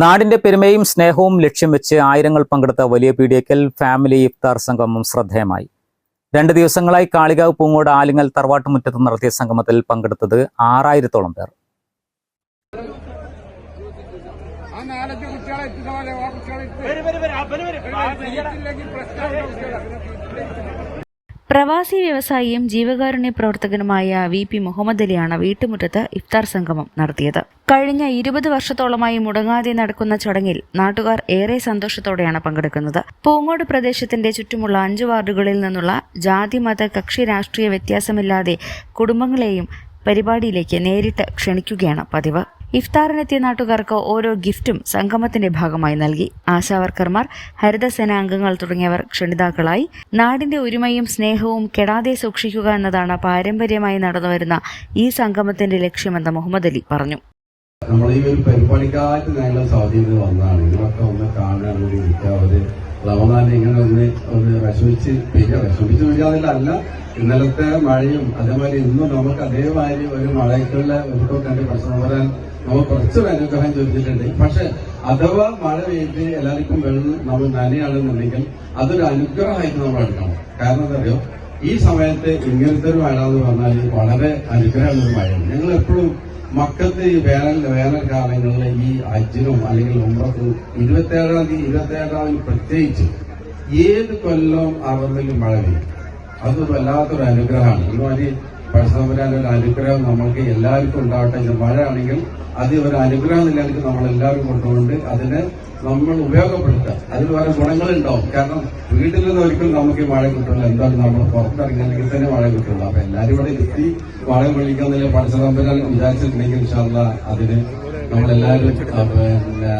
നാടിന്റെ പെരുമയും സ്നേഹവും ലക്ഷ്യം വെച്ച് ആയിരങ്ങൾ പങ്കെടുത്ത വലിയ പീഡിയക്കൽ ഫാമിലി ഇഫ്താർ സംഗമം ശ്രദ്ധേയമായി. രണ്ട് ദിവസങ്ങളായി കാളികാവ് പൂങ്ങോട് ആലിങ്ങൽ തറവാട്ടുമുറ്റത്ത് നടത്തിയ സംഗമത്തിൽ പങ്കെടുത്തത് ആറായിരത്തോളം പേർ. പ്രവാസി വ്യവസായിയും ജീവകാരുണ്യ പ്രവർത്തകനുമായ വി പി മുഹമ്മദ് അലിയാണ് വീട്ടുമുറ്റത്ത് ഇഫ്താർ സംഗമം നടത്തിയത്. കഴിഞ്ഞ ഇരുപത് വർഷത്തോളമായി മുടങ്ങാതെ നടക്കുന്ന ചടങ്ങിൽ നാട്ടുകാർ ഏറെ സന്തോഷത്തോടെയാണ് പങ്കെടുക്കുന്നത്. പൂങ്ങോട് പ്രദേശത്തിന്റെ ചുറ്റുമുള്ള അഞ്ച് വാർഡുകളിൽ നിന്നുള്ള ജാതി മത കക്ഷി രാഷ്ട്രീയ വ്യത്യാസമില്ലാതെ കുടുംബങ്ങളെയും പരിപാടിയിലേക്ക് നേരിട്ട് ക്ഷണിക്കുകയാണ് പതിവ്. ഇഫ്താറിനെത്തിയ നാട്ടുകാർക്ക് ഓരോ ഗിഫ്റ്റും സംഗമത്തിന്റെ ഭാഗമായി നൽകി. ആശാവർക്കർമാർ ഹരിതസേനാംഗങ്ങൾ തുടങ്ങിയവർ ക്ഷണിതാക്കളായി. നാടിന്റെ ഒരുമയും സ്നേഹവും കെടാതെ സൂക്ഷിക്കുക എന്നതാണ് പാരമ്പര്യമായി നടന്നുവരുന്ന ഈ സംഗമത്തിന്റെ ലക്ഷ്യമെന്ന് മുഹമ്മദ് അലി പറഞ്ഞു. നമ്മൾ ഈ ഒരു പരിപാടിക്കായിട്ട് ഞങ്ങൾ സ്വാധീനം വന്നതാണ്. ഇതൊക്കെ ഒന്ന് കാണാൻ റമദാൻ ഇങ്ങനെ ഒന്ന് ഒന്ന് വിഷമിച്ച് പെയ്യ വിഷമിച്ച് പെയ്യാതില്ല ഇന്നലത്തെ മഴയും അതേമാതിരി ഇന്നും നമുക്ക് അതേമാതിരി ഒരു മഴയ്ക്കുള്ള ഒരു കണ്ട് പ്രശ്നം വരാൻ നമുക്ക് കുറച്ച് അനുഗ്രഹം ചോദിച്ചിട്ടുണ്ട്. പക്ഷെ അഥവാ മഴ പെയ്ത് എല്ലാവർക്കും വെള്ളം നമ്മൾ നനയാണെന്നുണ്ടെങ്കിൽ അതൊരു അനുഗ്രഹമായിട്ട് നമ്മൾ എടുക്കണം. കാരണം എന്താ ഈ സമയത്ത് ഇങ്ങനത്തെ ഒരു മഴ എന്ന് പറഞ്ഞാൽ വളരെ അനുഗ്രഹമുള്ള ഒരു മഴയാണ്. ഞങ്ങൾ എപ്പോഴും മക്കത്ത് ഈ വേനൽ വേനൽക്കാലങ്ങളിലെ ഈ അജിനും അല്ലെങ്കിൽ ഉമ്രത്തിനും ഇരുപത്തി ഏഴാം തീയതി ഇരുപത്തി ഏഴാം തീയതി പ്രത്യേകിച്ച് ഏത് കൊല്ലവും അറബിൽ മഴ പെയ്യും. അത് വല്ലാത്തൊരു അനുഗ്രഹമാണ്. ഒരുമാതിരി പഴസമ്പരാന്റെ ഒരു അനുഗ്രഹം നമ്മൾക്ക് എല്ലാവർക്കും ഉണ്ടാവട്ടെ ഇത് മഴ ആണെങ്കിൽ അത് ഒരു അനുഗ്രഹം നിലനിൽക്ക് നമ്മൾ എല്ലാവരും കൊണ്ടുകൊണ്ട് അതിനെ നമ്മൾ ഉപയോഗപ്പെടുത്തുക. അതിന് വേറെ ഗുണങ്ങളുണ്ടാവും കാരണം വീട്ടിൽ നിന്ന് ഒരിക്കലും നമുക്ക് ഈ മഴ കിട്ടില്ല എന്തായാലും നമ്മൾ പുറത്തിറങ്ങിയെങ്കിൽ തന്നെ മഴ കിട്ടുള്ളൂ. അപ്പൊ എല്ലാവരും ഇവിടെ എത്തി മഴ വിളിക്കുന്നില്ല പടച്ചതമ്പരാൻ വിചാരിച്ചിട്ടുണ്ടെങ്കിൽ ഇൻഷാല്ല അതിന് നമ്മളെല്ലാവരും പിന്നെ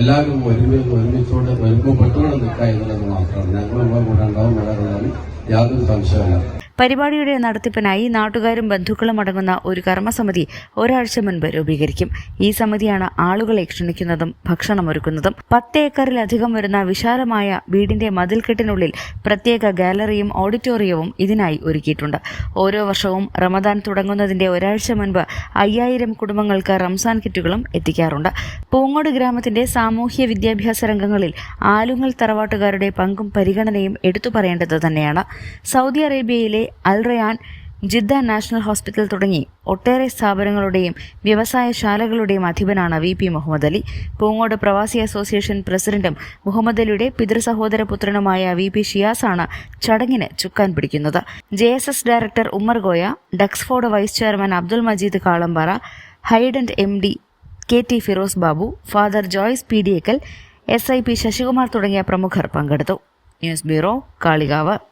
എല്ലാവരും ഒരുമി ഒരുമിച്ചോട് ഒരുമപ്പെട്ടുകൊണ്ട് നിൽക്കുക എന്നുള്ളത് മാത്രമാണ്. ഞങ്ങൾ ഇവിടെ കൂടെ ഉണ്ടാവും. ഇവിടെ യാതൊരു സംശയമില്ല പരിപാടിയുടെ നടത്തിപ്പിനായി നാട്ടുകാരും ബന്ധുക്കളും അടങ്ങുന്ന ഒരു കർമ്മസമിതി ഒരാഴ്ച മുൻപ് രൂപീകരിക്കും. ഈ സമിതിയാണ് ആളുകളെ ക്ഷണിക്കുന്നതും ഭക്ഷണം ഒരുക്കുന്നതും. പത്ത് ഏക്കറിലധികം വരുന്ന വിശാലമായ വീടിന്റെ മതിൽക്കെട്ടിനുള്ളിൽ പ്രത്യേക ഗാലറിയും ഓഡിറ്റോറിയവും ഇതിനായി ഒരുക്കിയിട്ടുണ്ട്. ഓരോ വർഷവും റമദാൻ തുടങ്ങുന്നതിന്റെ ഒരാഴ്ച മുൻപ് അയ്യായിരം കുടുംബങ്ങൾക്ക് റംസാൻ കിറ്റുകളും എത്തിക്കാറുണ്ട്. പൂങ്ങോട് ഗ്രാമത്തിന്റെ സാമൂഹ്യ വിദ്യാഭ്യാസ രംഗങ്ങളിൽ ആലുങ്ങൽ തറവാട്ടുകാരുടെ പങ്കും പരിഗണനയും എടുത്തു പറയേണ്ടത് തന്നെയാണ്. സൗദി അറേബ്യയിലെ Al Rayan Jeddah national hospital തുടങ്ങി. ഒട്ടേറെ സ്ഥാപനങ്ങളുടെയും വ്യവസായശാലകളുടെയും അധിപനാണ് വി പി മുഹമ്മദ് അലി. പൂങ്ങോട് പ്രവാസി അസോസിയേഷൻ പ്രസിഡന്റും മുഹമ്മദ് അലിയുടെ പിതൃസഹോദര പുത്രനുമായ വി പി ഷിയാസാണ് ചടങ്ങിന് ചുക്കാൻ പിടിക്കുന്നത്. J S S director Ummer Goya Duxford vice chairman Abdul Majeed Kalampara ഹൈഡന്റ് M D K T Firoz Babu father Joyce P D എക്കൽ എസ് ഐ പി ശശികുമാർ തുടങ്ങിയ പ്രമുഖർ പങ്കെടുത്തു. News bureau Kalikavu.